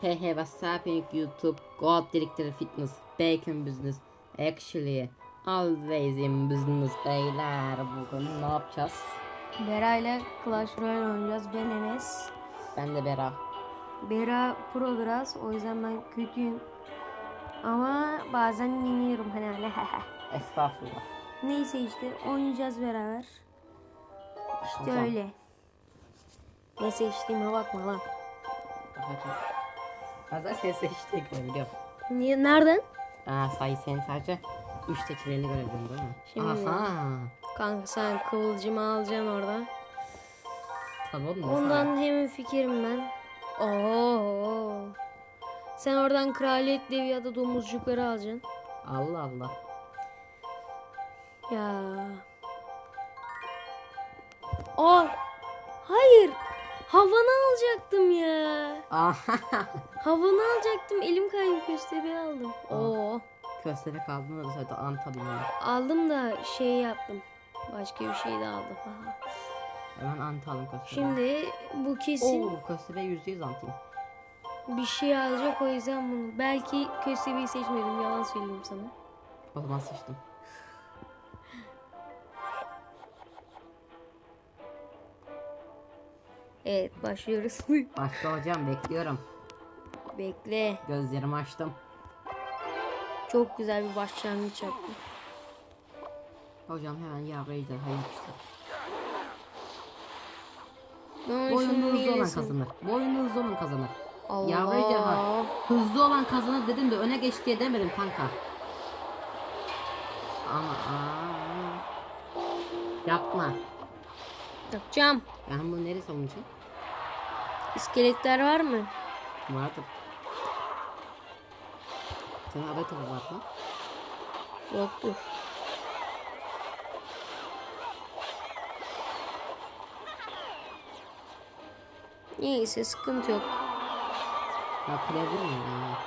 Hey hey what's happening YouTube? God Director Fitness, Bacon Business, Actually, Always in Business beyler. Bugün ne yapacağız? Bera ile Clash Royale oynayacağız. Ben Enes. Ben de Bera. Bera pro biraz. O yüzden ben kötüyüm. Ama bazen yeniyorum hani öyle. Estağfurullah. Neyse işte oynayacağız beraber. İşte Hocam. öyle. Ne seçtiğime bakma lan. Bakacağım. Bazen ses seçtik biliyorum. Niye, nereden? Aa sayı senin sadece 3 seçeneğini görebiliyorum değil mi? Şimdi- Aha. Kanka sen kıvılcımı alacaksın orada. Tamam mı? Ondan hem fikrim ben. Oo. Sen oradan kraliyet devi ya da domuzcukları alacaksın. Allah Allah. Ya. Aa. Hayır. Havanı alacaktım ya. Aha. Havanı alacaktım. Elim kaydı köstebeği aldım. Oo. Köstebek aldın da zaten onu. Aldım da şey yaptım. Başka bir şey de aldım. Aha. Hemen antalım köstebeği. Şimdi bu kesin Oo köstebeği yüzde yüz antayım. bir şey alacak o yüzden bunu. Belki köstebeği seçmedim. Yalan söyleyeyim sana. O zaman sıçtım. Evet başlıyoruz. Başla hocam bekliyorum. Bekle. Gözlerimi açtım. Çok güzel bir başlangıç yaptım. Hocam hemen yapıştır. Ben Boyunlu şunun hızlı olan kazanır. Boyunlu hızlı olan kazanır. Allah. Yavru ejderha. Hızlı olan kazanır dedim de öne geç diye demedim kanka. Ama aa. Yapma. Yapacağım. Ben bunu nereye savunacağım? İskeletler var mı? Vardır. Senin aday topu var mı? Yoktur. Neyse sıkıntı yok. Ya kuleye vurmuyor ya.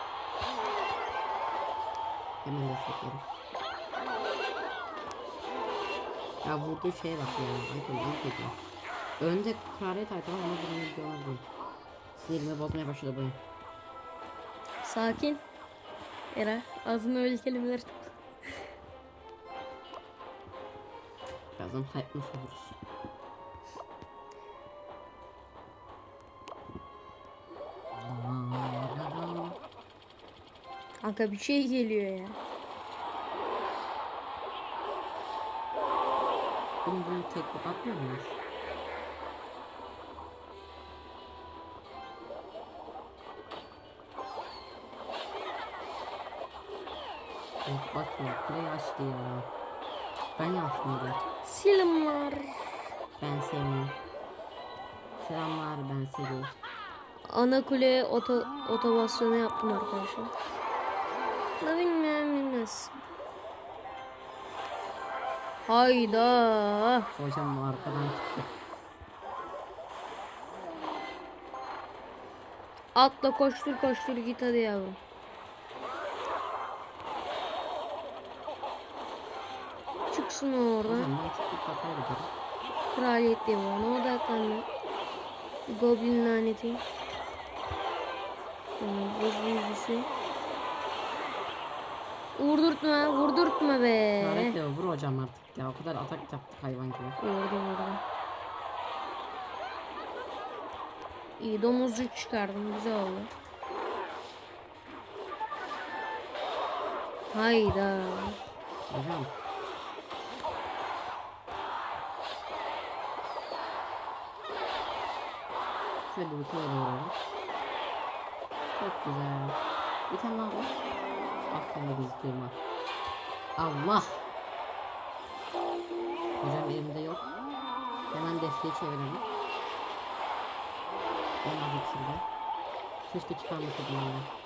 Hemen desteklerim. Ya vurduğu şeye bak ya. Ayton iyi ediyor. Önde kraliyet ayton ama bunu videolar değil. Sinirimi bozmaya başladı bu oyun. Sakin. Era ağzına öyle kelimeler. Birazdan hype nasıl oluruz? Kanka bir şey geliyor ya. Bunu bunu tek atmıyor muyuz? Of bakma kuleyi açtı ya. Ben da. Selamlar. Ben sevmiyorum. Selamlar ben seviyorum. Ana kule oto, otomasyonu yaptım arkadaşlar. Da bilmem bilmez. Hayda. Hocam arkadan çıktı. Atla koştur koştur git hadi yavrum. Çıksın gidiyorum. Kraliyet diye ona odaklandı. Bir Goblin laneti. Sonra buz büyücüsü. Vurdurtma, vurdurtma be. Lanet ya vur hocam artık ya. O kadar atak yaptık hayvan gibi. Vurdum orada. İyi domuzcuk çıkardım. Güzel oldu. Hayda. Hocam. Şöyle bir doğru. Çok güzel. Bir tane daha var. De gözüküyorum ha. Allah. Hocam elimde yok. Hemen desteği çevirelim. En az iksirde. Keşke çıkarmasaydım onu.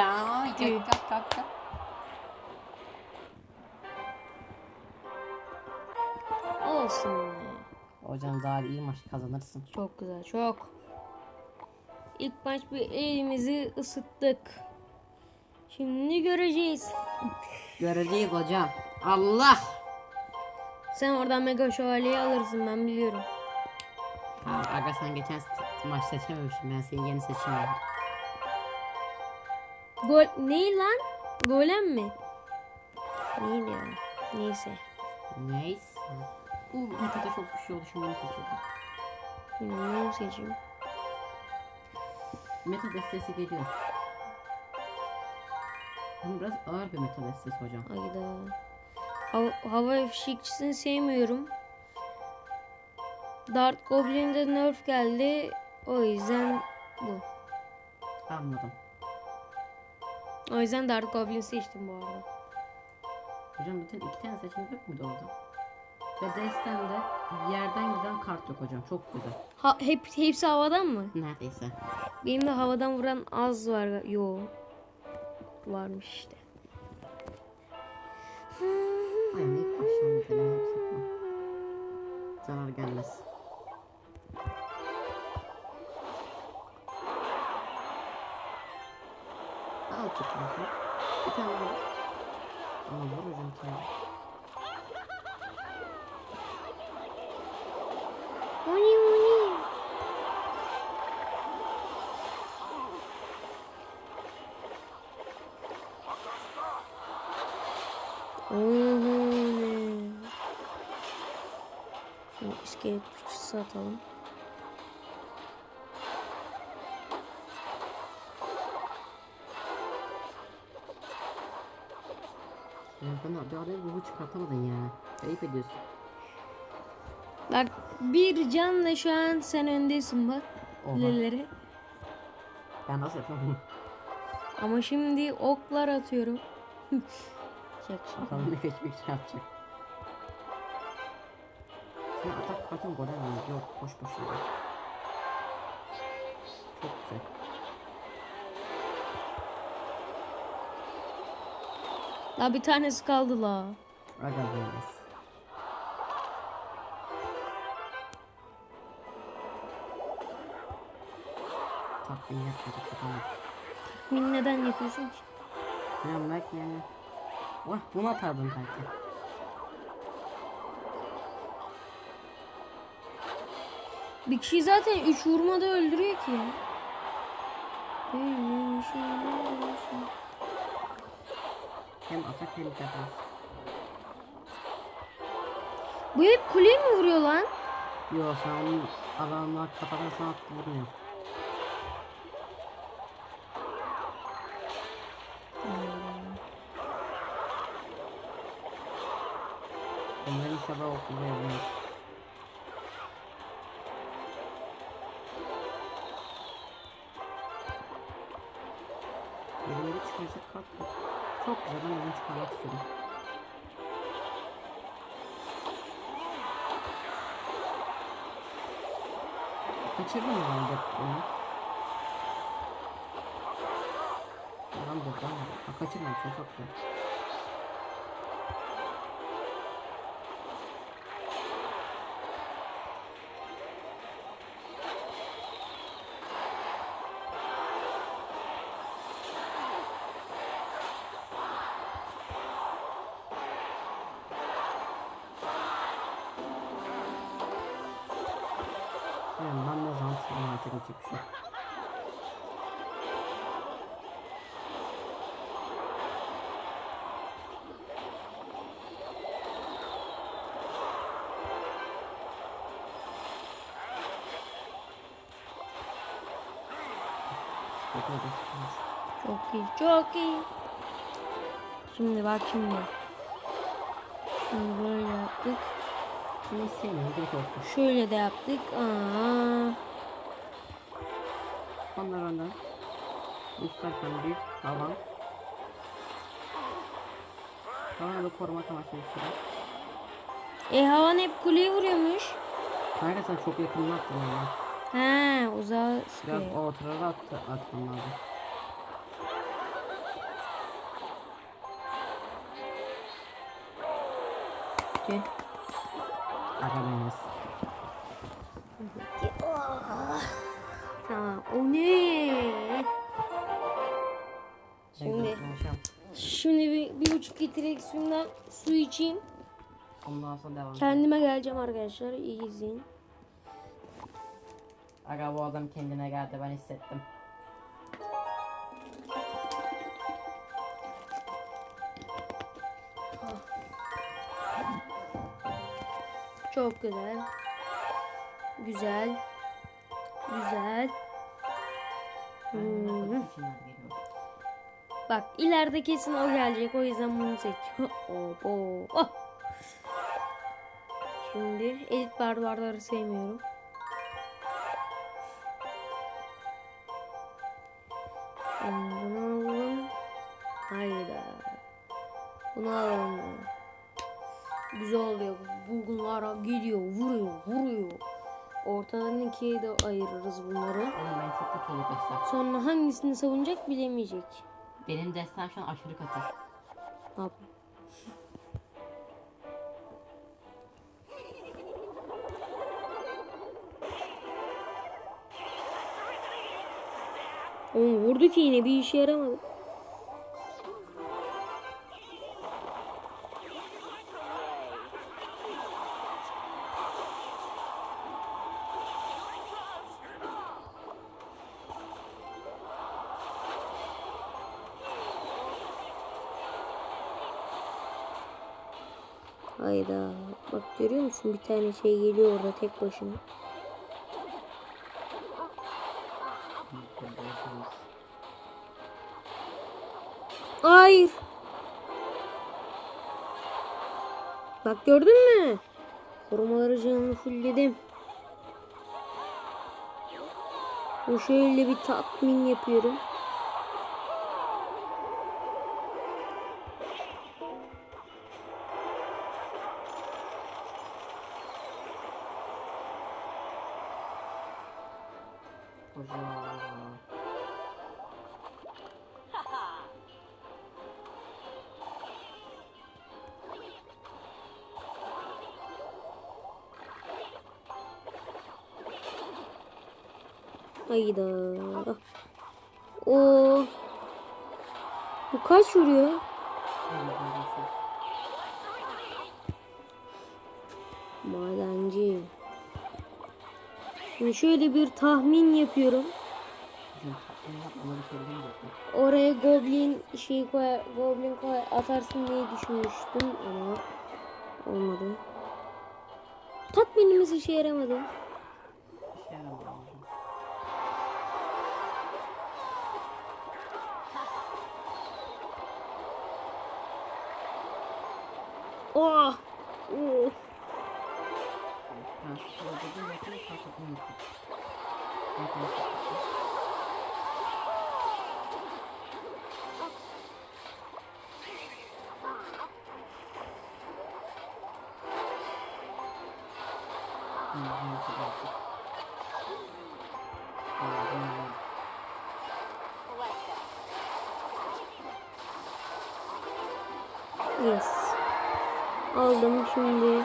Ya yak. Olsun. Hocam daha iyi maç kazanırsın. Çok güzel çok. İlk maç bir elimizi ısıttık. Şimdi göreceğiz. Göreceğiz hocam. Allah. Sen oradan mega şövalyeyi alırsın ben biliyorum. Tamam aga sen geçen maç seçememişsin. Ben seni yeni seçeyim. Gol ne lan? Golem mi? Neydi ya? Neyse. Neyse. Uh, Mete'de çok bir şey oldu. Şimdi bunu seçiyorum. Bilmiyorum seçeyim. Meta destesi geliyor. Ama biraz ağır bir meta destesi hocam. Ayda. Hava, hava fişekçisini sevmiyorum. Dart Goblin'de nerf geldi. O yüzden bu. Anladım. O yüzden Dart Goblin seçtim bu arada. Hocam bütün iki tane seçenek yok muydu orada? Ve destende yerden giden kart yok hocam. Çok güzel. Ha, hep hepsi havadan mı? Neredeyse. Benim de havadan vuran az var. Yo. Varmış işte. Aynen ilk bir İskelet fıçısı atalım. Ya bana bir araya ruhu çıkartamadın ya. Ayıp ediyorsun. Bak bir canla şu an sen öndesin bak. Oha. Lelere. Ben nasıl yapamam? Ama şimdi oklar atıyorum. Çek şimdi. Bakalım ne geçmek için yapacak. Sen atak kartın gol mi? Yok boş boş ya. Çok güzel. La bir tanesi kaldı la. Aga böylesi. Takvim yapmadık bakalım. Min neden yapıyorsun ki? Ben belki yani. Vah bunu atardın belki. Bir kişi zaten 3 vurmada öldürüyor ki. Benim Hem atak hem defans. Bu hep kuleye mi vuruyor lan? Yo sen onun adamlar kafadan sana vurmuyor. Bunları inşallah okulda yapmayız. Yok. Çok güzel ben onu çıkarmak istedim. Kaçırdın mı ben de onu? Lan buradan ha, kaçırmamışım çok güzel. Yani ben de zant merak bir şey. Çok iyi, çok iyi. Şimdi bak şimdi. Şimdi böyle yaptık. Şimdi sevmiyorum direkt olsun. Şöyle de yaptık. Aa. Onlar önden. Üstten bir havan. Havanı da korumak amaçlı şey. E havan hep kuleye vuruyormuş. Kanka sen çok yakınına attın onu. He uzağa Biraz sıkıyor. o tarafa attı atmam lazım. Ki. Arabanız. Tamam. O ne? Şimdi. Şimdi bir, bir buçuk litre suyundan su içeyim. Ondan sonra devam. Kendime geleceğim arkadaşlar. İyi izleyin. Aga bu adam kendine geldi ben hissettim. Çok güzel. Güzel. Güzel. Hmm. Bak ileride kesin o gelecek. O yüzden bunu seçiyorum. Hop hop. Oh. Şimdi elit barbarları sevmiyorum. Bunu alalım. Hayda. Bunu alalım. Güzel oluyor. Bulgunlara gidiyor, vuruyor, vuruyor. Ortadan ikiye de ayırırız bunları. Oğlum ben çok kötü olur destem. Sonra hangisini savunacak bilemeyecek. Benim destem şu an aşırı kötü. Ne yapayım? Oğlum vurdu ki yine bir işe yaramadı. Musun bir tane şey geliyor orada tek başına. Hayır. Bak gördün mü? Korumaları canını fullledim. Bu şöyle bir tatmin yapıyorum. Hayda. O. Bu kaç vuruyor? Madenci. Şimdi şöyle bir tahmin yapıyorum. Oraya goblin şey koy, goblin koy atarsın diye düşünmüştüm ama olmadı. Tatminimiz işe yaramadı. Yes. Aldım şimdi.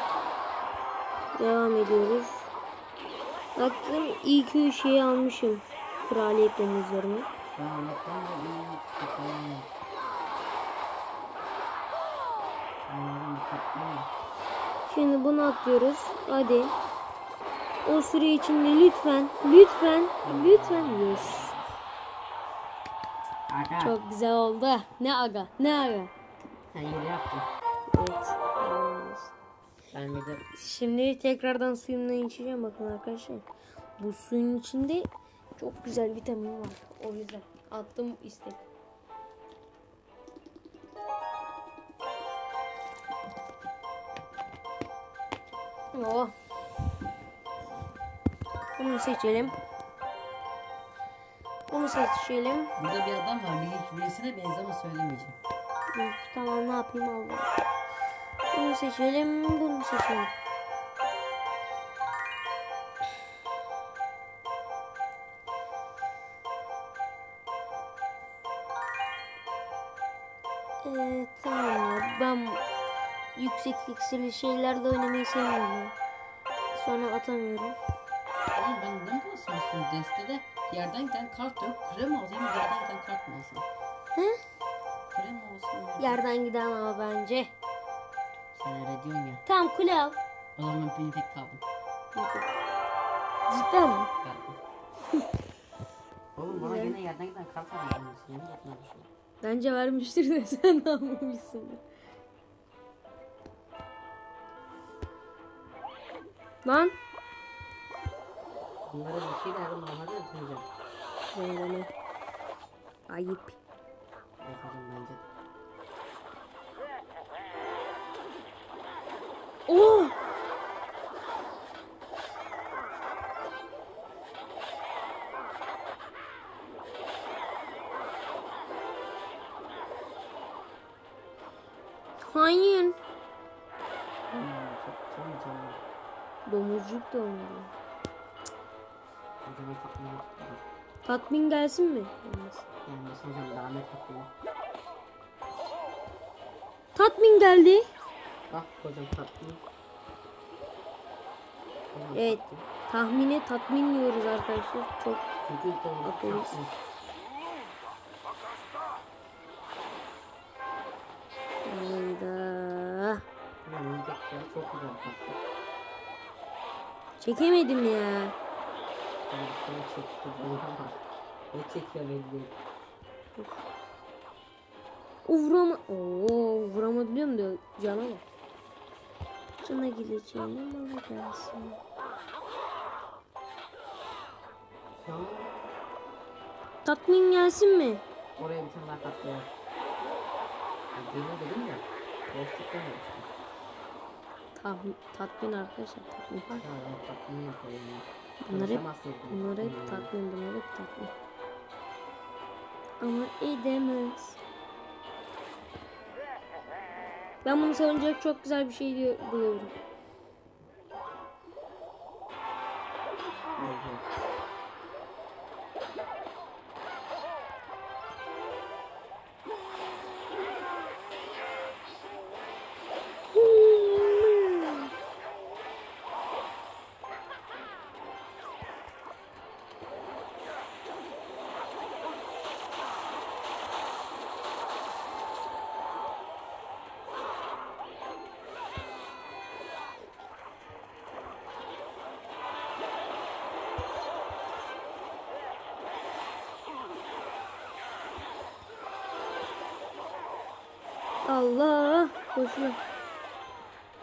Devam ediyoruz. Baktım ilk üç şeyi almışım. Kraliyet domuzlarını. İyi? Şimdi bunu atıyoruz. Hadi. O süre içinde lütfen, lütfen, lütfen yes. Aga. Çok güzel oldu. Ne aga, ne aga. Sen yeri yaptın. Evet. Ben bir de Şimdi tekrardan suyumdan içeceğim bakın arkadaşlar. Bu suyun içinde çok güzel vitamin var. O yüzden attım istek. Oh. Bunu seçelim. Bunu seçelim. Burada bir adam var. Birisine benzeme söylemeyeceğim. Hı, tamam ne yapayım Allah. Bunu seçelim, bunu seçelim. Ee, tamam ya. Ben yüksek iksirli şeylerde oynamayı sevmiyorum. Ya. Sonra atamıyorum. Oğlum ben ne basıyorsun destede? Yerden giden kart yok. Krem alayım, yerden giden kart mı alsın? Hı? Krem olsun. Yerden giden ama bence. Sen öyle diyorsun ya. Tamam kule al. O zaman ben tek kaldım. Cidden mi? Oğlum bana gene yerden giden. Niye yapmadın şunu? Bence vermiştir de sen almamışsındır. Lan. Bunlara bir şey derdim onları da yapacağım. Ayıp. Yapacağım bence. Oh! Hayır. Domuzcuk da. Hocama tatmin gelsin mi? Yani mesela hocam daha ne tatmin. Tatmin geldi. Bak hocam tatmin. Evet. Tahmine tatmin diyoruz arkadaşlar. Çok tatmin. hayda. Çok güzel. Çekemedim ya. Ne çekiyor belli vurama... Oo vuramayabiliyorum diyor. Cana bak. Cana gideceğine malı gelsin. Tatmin gelsin mi? oraya bir tane daha. Ya Geliyor dedim ya. Boşluk dememiştim. Tahmin, tatmin arkadaşlar tatmin. Ben tatmin yapıyorum ya. Bunlar hep, bunlar hep Hmm. tatmin, bunlar hep tatmin. Ama edemez. Ben bunu savunacak çok güzel bir şey diyor, buluyorum. Allah koşuyor.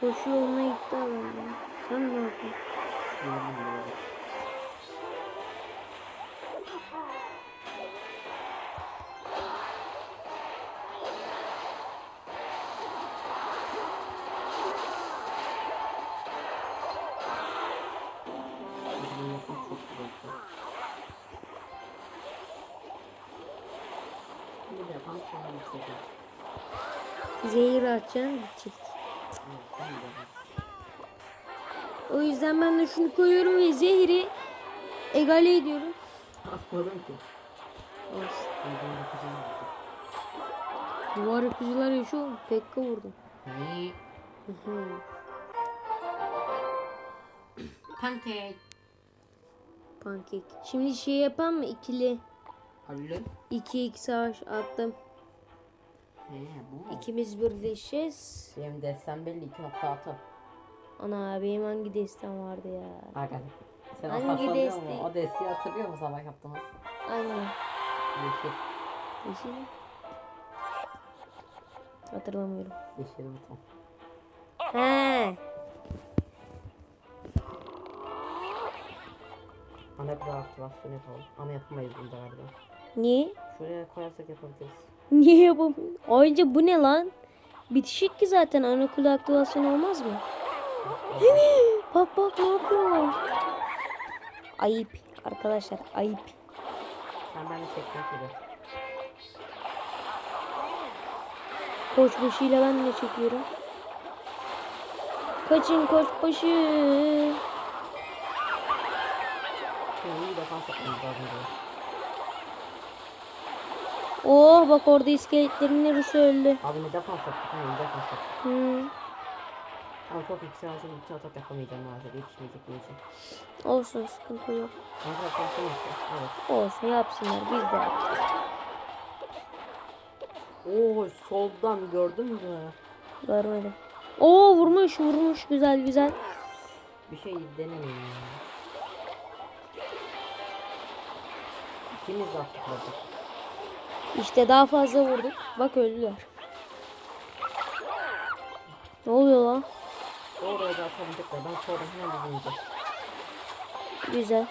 Koşu yoluna gitti adam ya. Sen ne yapıyorsun? Bir de yapan sonra bir şey. Zehir de yap. O yüzden ben de şunu koyuyorum ve zehri egale ediyorum. Atmadım ki. Olsun. Duvar yıkıcılar yaşıyor. Pekka vurdum. Pancake. Pankek. Şimdi şey yapan mı? İkili. Halil. 2 2 savaş attım. İkimiz birleşeceğiz. Benim destem belli 2.6. Ana benim hangi destem vardı ya? Aga. Sen Hangi o hatırlıyor desteği? musun? O desteği hatırlıyor musun sabah yaptığımız? Aynen. Yeşil. Yeşil mi? Hatırlamıyorum. Yeşil buton. He. Ana kadar aktivasyon yapalım. Ama yapamayız bunda galiba. Niye? Şuraya koyarsak yapabiliriz. Niye yapamıyorum? Ayrıca bu ne lan? Bitişik ki zaten anakulu aktivasyon olmaz mı? bak bak ne yapıyorlar? Ayıp arkadaşlar ayıp. Sen beni çekmek gibi. Koç başıyla ben de çekiyorum. Kaçın koç başı. İyi defans yapmamız lazım. Oh bak orada iskeletlerin yarısı öldü. Abi ne defans yaptık? Hayır ne defans yaptık. Hmm. Ama çok yüksek harcım bir atak yapamayacağım maalesef. Yetişmeyecek benim için. Olsun sıkıntı yok. Evet. Olsun yapsınlar biz de yaptık. Oo soldan gördün mü? Görmedim. Oo vurmuş vurmuş güzel güzel. Bir şey denemeyin ya. İkimiz attık bacak. İşte daha fazla vurduk. Bak öldüler. Ne oluyor lan? Oraya da. Ben soldan hemen vuracağım. Güzel.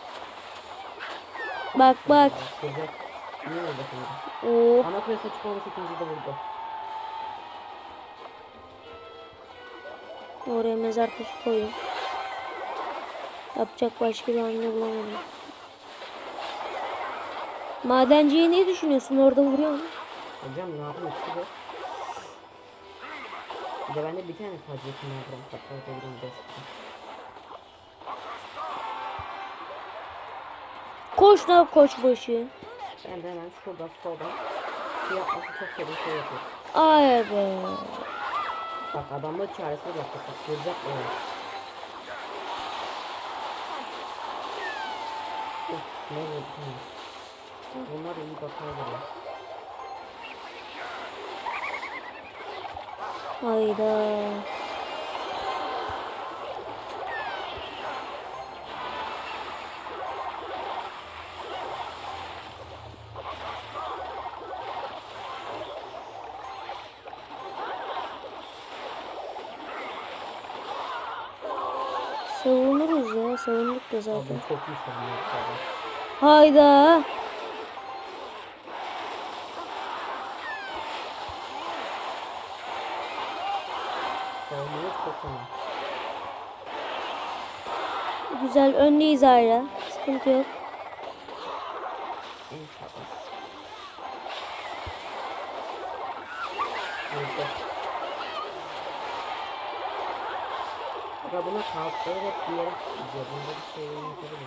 Bak bak. Güzel. Niye öyle şimdi? Oo. Ana kulesi açık olması ikinci de vurdu. Oraya mezar taşı koyun. Yapacak başka bir hamle bulamadım. Madenciye ne düşünüyorsun? Orada vuruyor mu? Hocam ne yapayım ikisi de. Bir de bende bir tane sadece yakınlar bırak. Hatta atabilirim bir de. Koş lan koçbaşı. Ben de hemen şurada soldan şey yapması çok sevdiğim şey yapıyorum. Ay be. Bak adamı çaresiz bıraktık. Bak vuracak o. Of ne vurdu? Hı. Bunlar iyi geliyor. Hayda. Savunuruz ya. Savunduk da zaten. Abi çok iyi bu adam. Hayda. Savunuyor çok iyi. Güzel öndeyiz hala. Sıkıntı yok.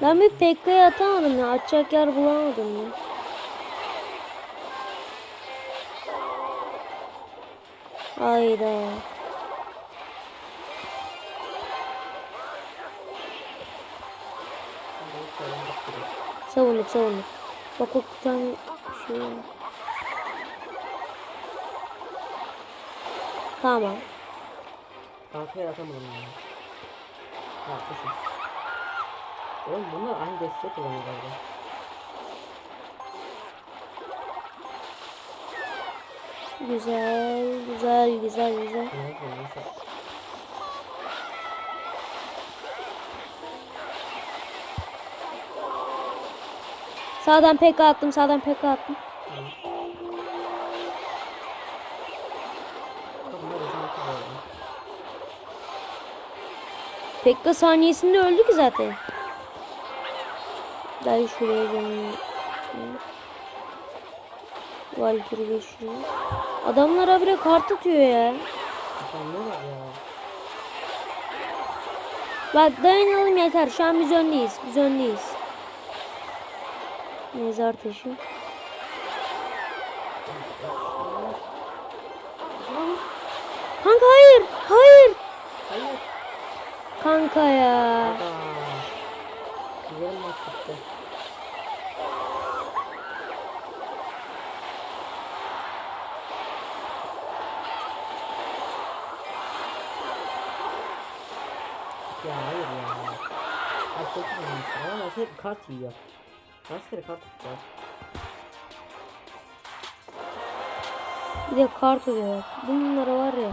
Ben bir Pekka'ya atamadım ya. Atacak yer bulamadım ya. Hayda. Savunduk savunduk. Bak bak bir tane şey var. Tamam. Kalkaya atamadım yani. Yapmışım. Oğlum bunlar aynı destek kullanıyor galiba. Güzel, güzel, güzel, güzel. Ne yapıyor neyse. Sağdan PK attım, sağdan PK attım. PK saniyesinde öldü ki zaten. Ben şuraya canım. Valkyrie geçiyor. Adamlar habire kart atıyor ya. Bak dayanalım yeter. Şu an biz öndeyiz. Biz öndeyiz. Mezar taşı. Kanka hayır. Hayır. Hayır. Kanka ya. Güzel maç bitti. Ya hayır ya. İyi ama hep kart yiyor. Rastgele kart tutacağız. Bir de kart oluyor. Bunlara var ya.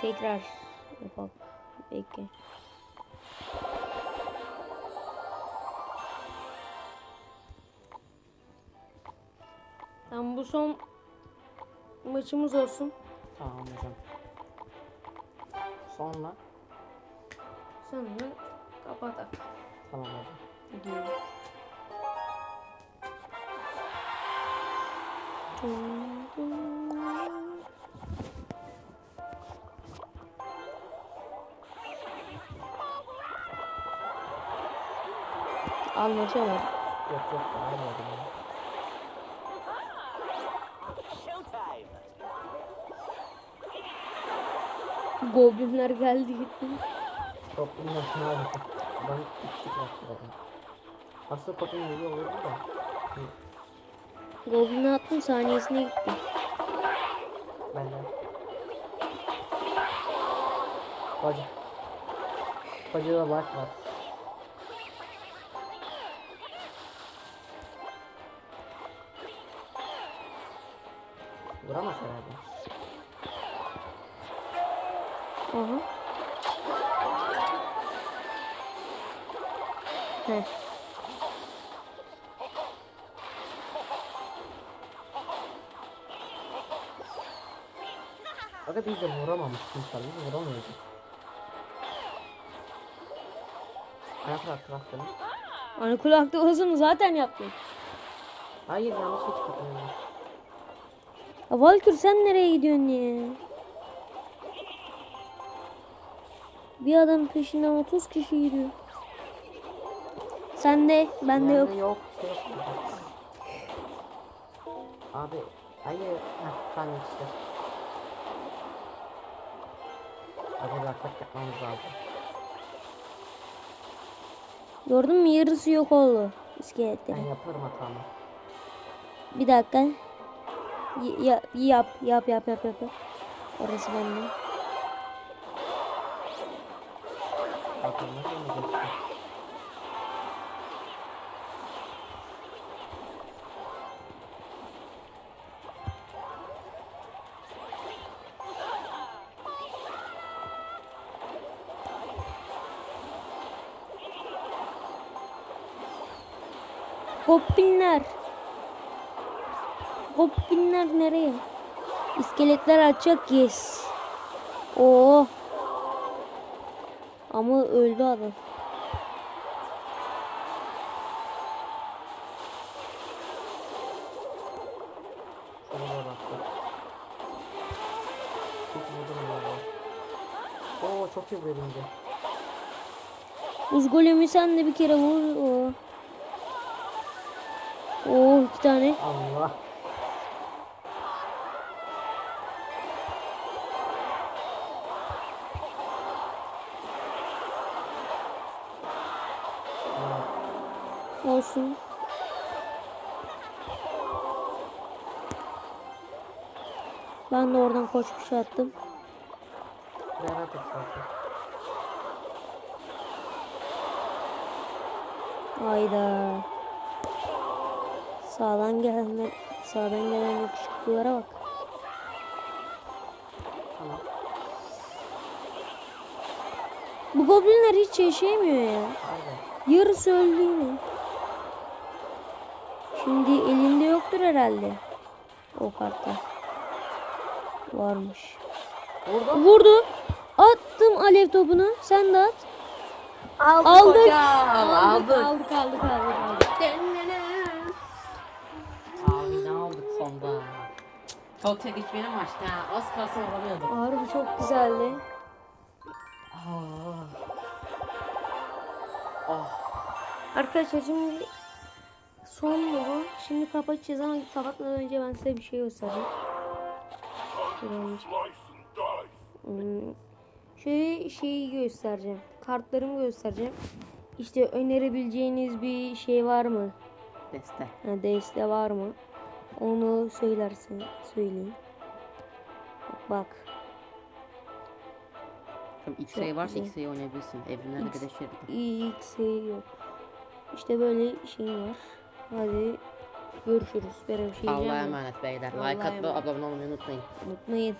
Tekrar yapalım. Bekle. Tamam bu son maçımız olsun. Tamam hocam. Sonra? Sonra kapatak. Tamam hocam. Gidiyorum. Anlatamadım. Yok yok anlamadım. Goblinler geldi gitti. Toplumda şuna bakın. Ben gittik rastladım. Aslında toplum geliyor olurdu da. Goblin'e attım saniyesine gitti. Ben de. Koca. Koca da bak var. Heh. Aga biz de vuramamıştık inşallah. Biz vuramıyorduk. Ayak bıraktı aslında. Hani kulakta uzun zaten yaptım. Hayır yanlış hiç katılmıyorum. Ya Valkür sen nereye gidiyorsun ya? Bir adam peşinden 30 kişi gidiyor. Sen de, ben de yok. Yok. Abi hayır. Heh tamam işte. Abi atak yapmamız lazım. Gördün mü yarısı yok oldu Ben iskeletlerin. yaparım hatamı. Bir dakika. Y- ya- yap, yap, yap, yap, yap. yap. Orası bende. Bakın nasıl Hoppinler. Hoppinler nereye? İskeletler açacak yes. Oo. Ama öldü adam. Oo çok iyi bölümdü. Buz golemi sen de bir kere vur. Oo. Oo iki tane. Allah. Olsun. Ben de oradan koç bir şey attım. Zaten. Hayda. Sağdan gelen sağdan gelen yakışıklılara bak. Tamam. Bu goblinler hiç yaşayamıyor ya. Yarısı öldü yine. Şimdi elinde yoktur herhalde. O kartta. Varmış. Vurdum. Vurdu. Attım alev topunu. Sen de at. Aldık. Aldık. hocam, Aldık. Aldık aldık aldık aldık. Çok çekişmeli maçtı ha. Az kalsın alamıyorduk. Harbi çok güzeldi. Ah. Ah. Arkadaşlar şimdi son bu. Şimdi kapatacağız ama kapatmadan önce ben size bir şey göstereceğim. Şöyle Hmm, Şöyle şeyi göstereceğim. Kartlarımı göstereceğim. İşte önerebileceğiniz bir şey var mı? Deste. Ha, deste var mı? Onu söylersin, söyleyin. Bak, bak. Tamam X-ray varsa. X-ray oynayabilirsin. Evrimlerde X- birleşirdi. X şey yok. İşte böyle şey var. Hadi görüşürüz. Böyle bir şey Allah'a emanet beyler. Like emanet. abone olmayı unutmayın. Unutmayın.